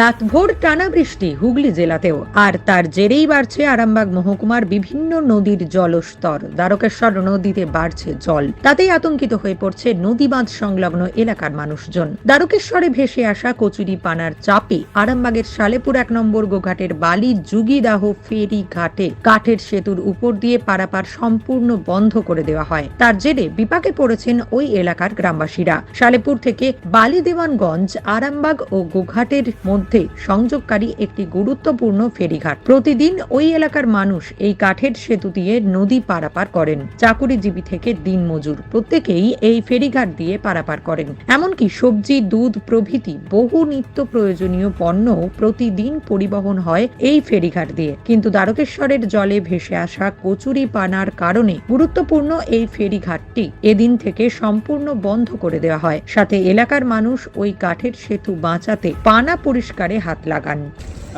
রাতভর টানা বৃষ্টি হুগলি জেলাতেও। আর তার জেরেই বাড়ছে আরামবাগ মহকুমার বিভিন্ন নদীর জলস্তর। দ্বারকেশ্বর নদীতে বাড়ছে জল। তাতেই আতঙ্কিত হয়ে পড়ছে নদী বাঁধ সংলগ্ন এলাকার মানুষজন। দ্বারকেশ্বরে ভেসে আসা কচুরি পানার চাপে আরামবাগের সালেপুর এক নম্বর গোঘাটের বালি যুগিদাহ ফেরি ঘাটে কাঠের সেতুর উপর দিয়ে পারাপার সম্পূর্ণ বন্ধ করে দেওয়া হয়। তার জেরে বিপাকে পড়েছেন ওই এলাকার গ্রামবাসীরা। সালেপুর থেকে বালি দেওয়ানগঞ্জ আরামবাগ ও গোঘাটের মধ্যে সংযোগকারী একটি গুরুত্বপূর্ণ ফেরিঘাট। প্রতিদিন ওই এলাকার মানুষ এই কাঠের সেতু দিয়ে নদী পারাপার করেন। চাকুরিজীবী থেকে দিনমজুর। প্রত্যেকেই এই ফেরিঘাট দিয়ে পারাপার করেন। এমনকি সবজি, দুধ প্রভৃতি বহু নিত্য প্রয়োজনীয় পণ্য প্রতিদিন পরিবহন হয় এই ফেরিঘাট দিয়ে। কিন্তু দ্বারকেশ্বরের জলে ভেসে আসা কচুরি পানার কারণে গুরুত্বপূর্ণ এই ফেরিঘাটটি এদিন থেকে সম্পূর্ণ বন্ধ করে দেওয়া হয়। সাথে এলাকার মানুষ ওই কাঠের সেতু বাঁচাতে পানা পরিষ্কারে হাত লাগান।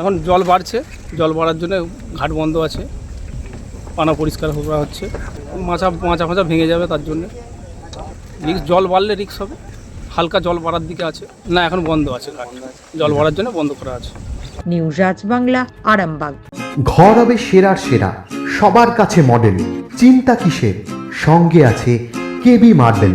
এখন জল বাড়ছে জল বাড়ার জন্য ঘাট বন্ধ আছে পানা পরিষ্কার করা হচ্ছে। মাছা মাচা ফাঁচা ভেঙে যাবে তার জন্য। রিক্স জল বাড়লে রিক্স হবে হালকা জল বাড়ার দিকে আছে। না এখন বন্ধ আছে ঘাট। জল বাড়ার জন্য বন্ধ করা আছে। নিউজ আজ বাংলা আরামবাগ। ঘর হবে সেরার সেরা সবার কাছে মডেল চিন্তা কিসের? সঙ্গে আছে কেবি মার্বেল